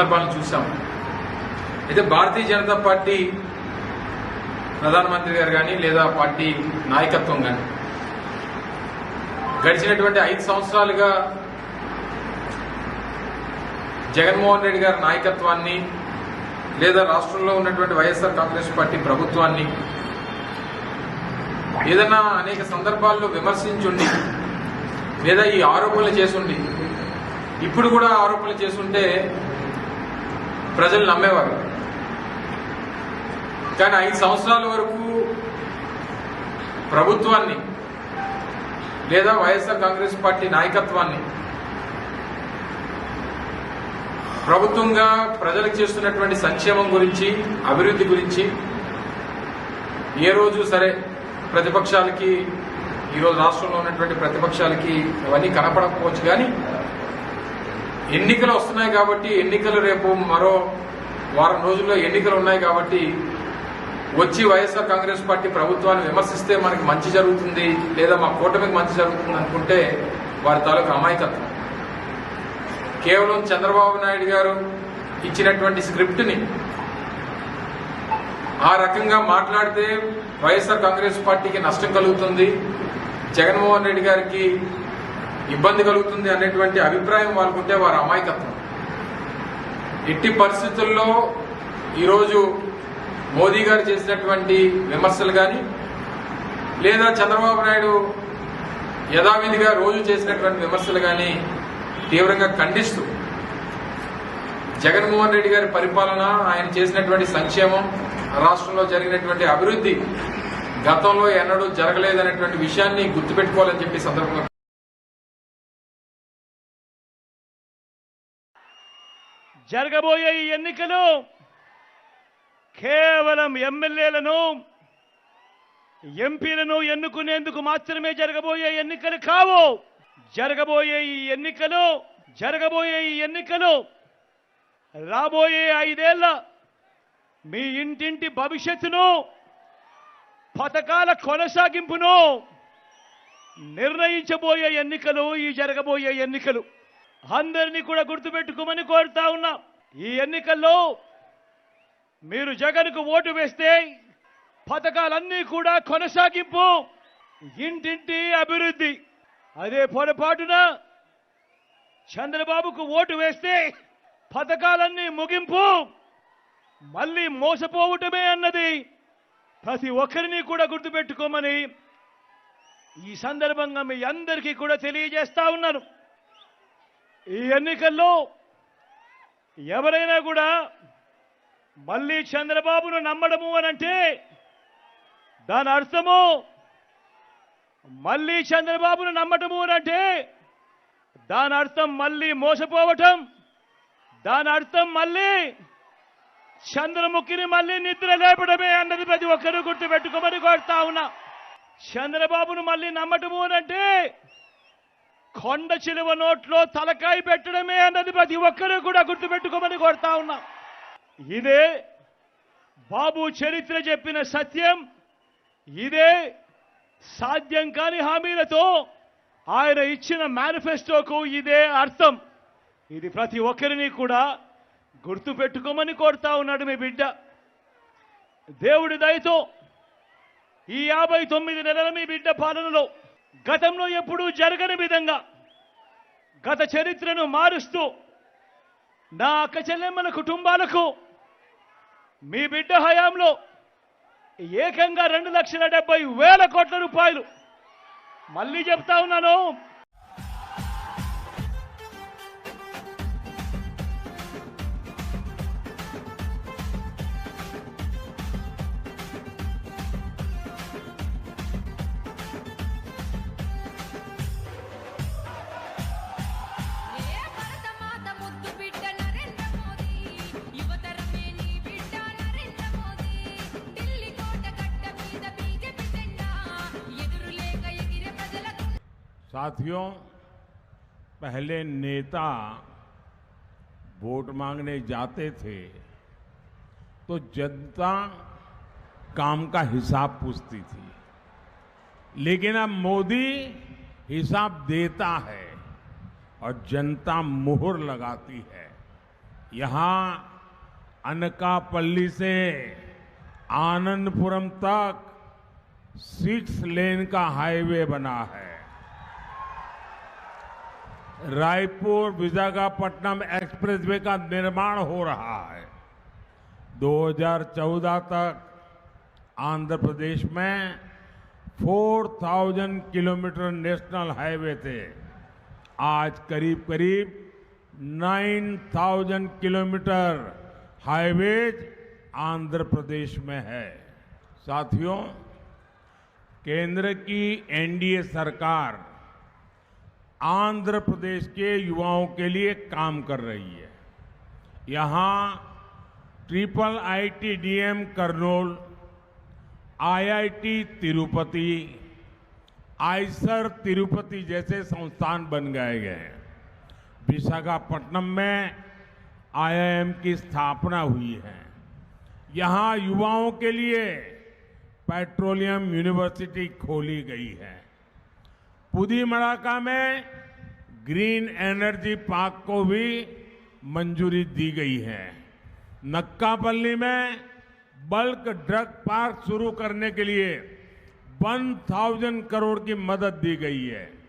సందర్భాలను చూసాం అయితే భారతీయ జనతా పార్టీ ప్రధానమంత్రి గారు కానీ లేదా పార్టీ నాయకత్వం కానీ గడిచినటువంటి ఐదు సంవత్సరాలుగా జగన్మోహన్ రెడ్డి గారి నాయకత్వాన్ని లేదా రాష్ట్రంలో ఉన్నటువంటి వైఎస్ఆర్ కాంగ్రెస్ పార్టీ ప్రభుత్వాన్ని ఏదైనా అనేక సందర్భాల్లో విమర్శించుండి లేదా ఈ ఆరోపణలు చేసుండి ఇప్పుడు కూడా ఆరోపణలు చేసుంటే ప్రజలు నమ్మేవారు. కానీ ఐదు సంవత్సరాల వరకు ప్రభుత్వాన్ని లేదా వైఎస్ఆర్ కాంగ్రెస్ పార్టీ నాయకత్వాన్ని ప్రభుత్వంగా ప్రజలకు చేస్తున్నటువంటి సంక్షేమం గురించి అభివృద్ధి గురించి ఏ రోజు సరే ప్రతిపక్షాలకి ఈరోజు రాష్ట్రంలో ఉన్నటువంటి ప్రతిపక్షాలకి అవన్నీ కనపడకపోవచ్చు. కానీ ఎన్నికలు వస్తున్నాయి కాబట్టి ఎన్నికలు రేపు మరో వారం రోజుల్లో ఎన్నికలు ఉన్నాయి కాబట్టి వచ్చి వైఎస్ఆర్ కాంగ్రెస్ పార్టీ ప్రభుత్వాన్ని విమర్శిస్తే మనకి మంచి జరుగుతుంది లేదా మా కూటమికి మంచి జరుగుతుంది అనుకుంటే వారి తాలూకు అమాయకత్వం. కేవలం చంద్రబాబు నాయుడు గారు ఇచ్చినటువంటి స్క్రిప్ట్ని ఆ రకంగా మాట్లాడితే వైఎస్ఆర్ కాంగ్రెస్ పార్టీకి నష్టం కలుగుతుంది. జగన్మోహన్ రెడ్డి గారికి ఇబ్బంది కలుగుతుంది అనేటువంటి అభిప్రాయం వాళ్ళకుంటే వారి అమాయకత్వం. ఎట్టి పరిస్థితుల్లో ఈరోజు మోదీ గారు చేసినటువంటి విమర్శలు కానీ లేదా చంద్రబాబు నాయుడు యథావిధిగా రోజు చేసినటువంటి విమర్శలు కానీ తీవ్రంగా ఖండిస్తూ జగన్మోహన్ రెడ్డి గారి పరిపాలన ఆయన చేసినటువంటి సంక్షేమం రాష్ట్రంలో జరిగినటువంటి అభివృద్ధి గతంలో ఎన్నడూ జరగలేదనేటువంటి విషయాన్ని గుర్తుపెట్టుకోవాలని చెప్పి సందర్భంగా జరగబోయే ఈ ఎన్నికలు కేవలం ఎమ్మెల్యేలను ఎంపీలను ఎన్నుకునేందుకు మాత్రమే జరగబోయే ఎన్నికలు కావు. జరగబోయే ఈ ఎన్నికలు జరగబోయే ఈ ఎన్నికలు రాబోయే ఐదేళ్ళ మీ ఇంటింటి భవిష్యత్తును పథకాల కొనసాగింపును నిర్ణయించబోయే ఎన్నికలు ఈ జరగబోయే ఎన్నికలు. అందరినీ కూడా గుర్తుపెట్టుకోమని కోరుతా ఉన్నా. ఈ ఎన్నికల్లో మీరు జగన్కు ఓటు వేస్తే పథకాలన్నీ కూడా కొనసాగింపు ఇంటింటి అభివృద్ధి. అదే పొరపాటున చంద్రబాబుకు ఓటు వేస్తే పథకాలన్నీ ముగింపు మళ్ళీ మోసపోవటమే అన్నది ప్రతి ఒక్కరిని కూడా గుర్తుపెట్టుకోమని ఈ సందర్భంగా మీ అందరికీ కూడా తెలియజేస్తా ఉన్నాను. ఈ ఎన్నికల్లో ఎవరైనా కూడా మళ్ళీ చంద్రబాబును నమ్మడము అనంటే దాని అర్థము మళ్ళీ చంద్రబాబును నమ్మటము అనంటే దాని అర్థం మళ్ళీ మోసపోవటం దాని అర్థం మళ్ళీ చంద్రముఖిని మళ్ళీ నిద్ర లేపడమే అన్నది ప్రతి ఒక్కరూ గుర్తుపెట్టుకోమని కోరుతా ఉన్నా. చంద్రబాబును మళ్ళీ నమ్మటము అనంటే కొండ చిలువ నోట్లో తలకాయ పెట్టడమే అన్నది ప్రతి ఒక్కరూ కూడా గుర్తుపెట్టుకోమని కోరుతా ఉన్నా. ఇదే బాబు చరిత్ర చెప్పిన సత్యం. ఇదే సాధ్యం కాని హామీలతో ఆయన ఇచ్చిన మేనిఫెస్టోకు ఇదే అర్థం. ఇది ప్రతి ఒక్కరిని కూడా గుర్తు పెట్టుకోమని కోరుతా ఉన్నాడు మీ బిడ్డ. దేవుడి దయతో ఈ యాభై తొమ్మిది నెలల మీ బిడ్డ పాలనలో గతంలో ఎప్పుడూ జరగని విధంగా గత చరిత్రను మారుస్తూ నా అక్కచెల్లెమ్మల కుటుంబాలకు మీ బిడ్డ హయాంలో ఏకంగా రెండు లక్షల డెబ్బై వేల కోట్ల రూపాయలు. మళ్ళీ చెప్తా ఉన్నాను. साथियों, पहले नेता वोट मांगने जाते थे तो जनता काम का हिसाब पूछती थी। लेकिन अब मोदी हिसाब देता है और जनता मुहर लगाती है। यहाँ अनकापल्ली से आनंदपुरम तक सिक्स लेन का हाईवे बना है। रायपुर विशाखापट्टनम एक्सप्रेसवे का निर्माण हो रहा है। 2014 तक आंध्र प्रदेश में 4000 किलोमीटर नेशनल हाईवे थे। आज करीब करीब 9000 किलोमीटर हाईवे आंध्र प्रदेश में है। साथियों, केंद्र की एनडीए सरकार आंध्र प्रदेश के युवाओं के लिए काम कर रही है। यहाँ triple ITDM Kurnool, IIT Tirupati, IISER Tirupati जैसे संस्थान बन गए गए हैं। विशाखापट्टनम में आईआईएम की स्थापना हुई है। यहाँ युवाओं के लिए पेट्रोलियम यूनिवर्सिटी खोली गई है। पुदीमड़ाका में ग्रीन एनर्जी पार्क को भी मंजूरी दी गई है। नक्कापल्ली में बल्क ड्रग पार्क शुरू करने के लिए 1000 करोड़ की मदद दी गई है।